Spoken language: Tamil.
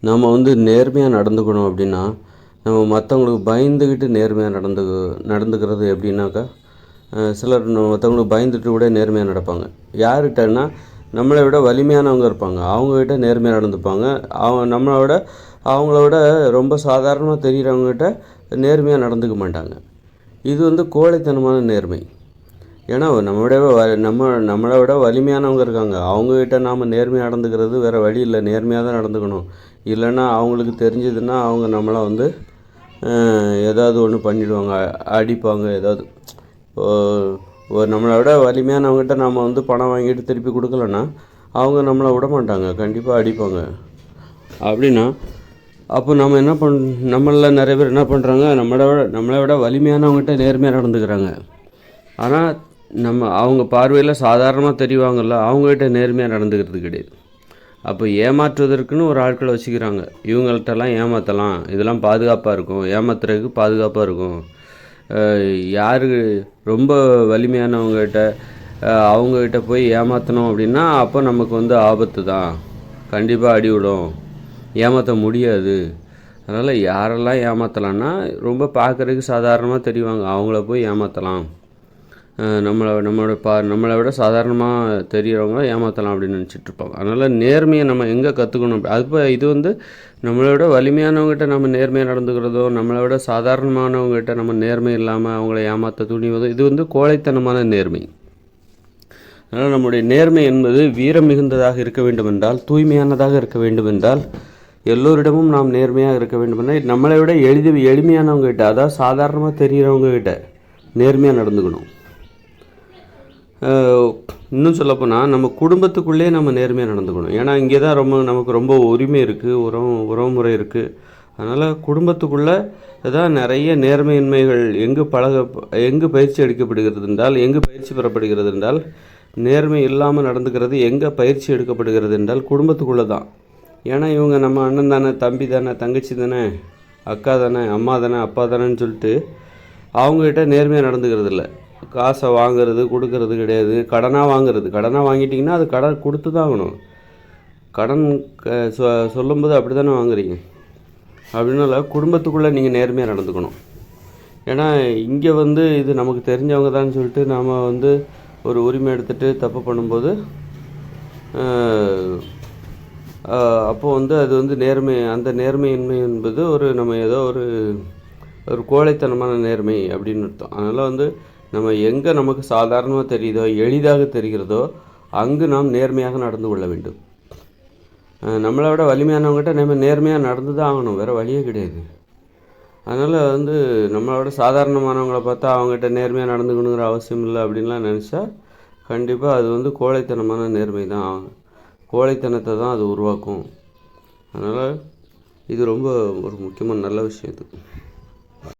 நம்ம வந்து நேர்மையாக நடந்துக்கணும் அப்படின்னா நம்ம மற்றவங்களுக்கு பயந்துக்கிட்டு நேர்மையாக நடந்து நடந்துக்கிறது எப்படின்னாக்கா சிலர் மற்றவங்களுக்கு பயந்துட்டு கூட நேர்மையாக நடப்பாங்க. யார்கிட்டன்னா நம்மளை விட வலிமையானவங்க இருப்பாங்க. அவங்கக்கிட்ட நேர்மையாக நடந்துப்பாங்க. அவங்க நம்மளை விட அவங்கள விட ரொம்ப சாதாரணமாக தெரிகிறவங்ககிட்ட நேர்மையாக நடந்துக்க மாட்டாங்க. இது வந்து கோழைத்தனமான நேர்மை. ஏன்னா நம்ம விட வ- நம்ம நம்மளை விட வலிமையானவங்க இருக்காங்க. அவங்கக்கிட்ட நாம் நேர்மையாக நடந்துக்கிறது வேறு வழி இல்லை. நேர்மையாக தான் நடந்துக்கணும். இல்லைன்னா அவங்களுக்கு தெரிஞ்சதுன்னா அவங்க நம்மளை வந்து ஏதாவது ஒன்று பண்ணிடுவாங்க அடிப்பாங்க ஏதாவது. ஓ- ஒரு நம்மளை விட வலிமையானவங்ககிட்ட நம்ம வந்து பணம் வாங்கிட்டு திருப்பி கொடுக்கலன்னா அவங்க நம்மளை விட மாட்டாங்க. கண்டிப்பாக அடிப்பாங்க. அப்படின்னா அப்போ நம்ம என்ன பண் நம்மளில் நிறைய பேர் என்ன பண்ணுறாங்க நம்மளை விட நம்மளை விட வலிமையானவங்ககிட்ட நேர்மையாக நடந்துக்கிறாங்க. ஆனால் நம்ம அவங்க பார்வையில் சாதாரணமாக தெரிவாங்கல்ல அவங்ககிட்ட நேர்மையாக நடந்துக்கிறது கிடையாது. அப்போ ஏமாற்றுவதற்குன்னு ஒரு ஆட்களை வச்சுக்கிறாங்க. இவங்கள்ட்டலாம் ஏமாற்றலாம் இதெல்லாம் பாதுகாப்பாக இருக்கும். ஏமாத்துறதுக்கு பாதுகாப்பாக இருக்கும். யார் ரொம்ப வலிமையானவங்ககிட்ட அவங்கக்கிட்ட போய் ஏமாற்றணும் அப்படின்னா அப்போ நமக்கு வந்து ஆபத்து தான். கண்டிப்பாக அடி விடும். ஏமாற்ற முடியாது. அதனால் யாரெல்லாம் ஏமாற்றலான்னா ரொம்ப பார்க்குறதுக்கு சாதாரணமாக தெரிவாங்க. அவங்கள போய் ஏமாற்றலாம் நம்மளை நம்மளோட பா நம்மளை விட சாதாரணமாக தெரிகிறவங்கள ஏமாற்றலாம் அப்படின்னு நினச்சிட்டு இருப்பாங்க அதனால் நேர்மையை நம்ம எங்கே கற்றுக்கணும் அது இது வந்து நம்மளை விட வலிமையானவங்ககிட்ட நம்ம நேர்மையாக நடந்துக்கிறதோ நம்மளை விட சாதாரணமானவங்ககிட்ட நம்ம நேர்மை இல்லாமல் அவங்கள ஏமாற்ற துணிவதோ இது வந்து கோழைத்தனமான நேர்மை. அதனால் நம்முடைய நேர்மை என்பது வீரம் மிகுந்ததாக இருக்க வேண்டுமென்றால் தூய்மையானதாக இருக்க வேண்டுமென்றால் எல்லோரிடமும் நாம் நேர்மையாக இருக்க வேண்டுமென்றால் நம்மளை விட எளிது எளிமையானவங்ககிட்ட அதாவது சாதாரணமாக தெரிகிறவங்ககிட்ட நேர்மையாக நடந்துக்கணும். இன்னும் சொல்லப்போனால் நம்ம குடும்பத்துக்குள்ளேயே நம்ம நேர்மையாக நடந்துக்கணும். ஏன்னா இங்கே தான் ரொம்ப நமக்கு ரொம்ப உரிமை இருக்குது உறவு உறவுமுறை இருக்குது அதனால் குடும்பத்துக்குள்ளே தான் நிறைய நேர்மையின்மைகள் எங்கு பழக எங்கு பயிற்சி அளிக்கப்படுகிறது என்றால் எங்கு பயிற்சி பெறப்படுகிறது என்றால் நேர்மை இல்லாமல் நடந்துக்கிறது எங்கே பயிற்சி எடுக்கப்படுகிறது என்றால் குடும்பத்துக்குள்ளே தான். ஏன்னா இவங்க நம்ம அண்ணன் தானே தம்பி தானே தங்கச்சி தானே அக்கா தானே அம்மா தானே அப்பா தானேன்னு சொல்லிட்டு அவங்ககிட்ட நேர்மையாக நடந்துக்கிறது இல்லை காசை வாங்குறது கொடுக்கறது கிடையாது. கடனாக வாங்குறது. கடனாக வாங்கிட்டிங்கன்னா அது கடன் கொடுத்து தான் ஆகணும். கடன் க சொ சொல்லும்போது அப்படி தானே வாங்குறீங்க? அப்படின்னால குடும்பத்துக்குள்ளே நீங்கள் நேர்மையாக நடந்துக்கணும். ஏன்னா இங்கே வந்து இது நமக்கு தெரிஞ்சவங்க தான் சொல்லிட்டு நாம் வந்து ஒரு உரிமை எடுத்துகிட்டு தப்பு பண்ணும்போது அப்போ வந்து அது வந்து நேர்மை அந்த நேர்மையின்மை என்பது ஒரு நம்ம ஏதோ ஒரு ஒரு கோழைத்தனமான நேர்மை அப்படின்னு அர்த்தம். அதனால் வந்து நம்ம எங்கே நமக்கு சாதாரணமாக தெரியுதோ எளிதாக தெரிகிறதோ அங்கு நாம் நேர்மையாக நடந்து கொள்ள வேண்டும். நம்மளை விட வலிமையானவங்ககிட்ட நம்ம நேர்மையாக நடந்து தான் ஆகணும். வேறு வழியே கிடையாது. அதனால் வந்து நம்மளை விட சாதாரணமானவங்களை பார்த்தா அவங்ககிட்ட நேர்மையாக நடந்துக்கணுங்கிற அவசியம் இல்லை அப்படின்லாம் நினச்சா கண்டிப்பாக அது வந்து கோழைத்தனமான நேர்மை தான் கோழைத்தனத்தை தான் அது உருவாக்கும். அதனால் இது ரொம்ப ஒரு முக்கியமான நல்ல விஷயம் இது.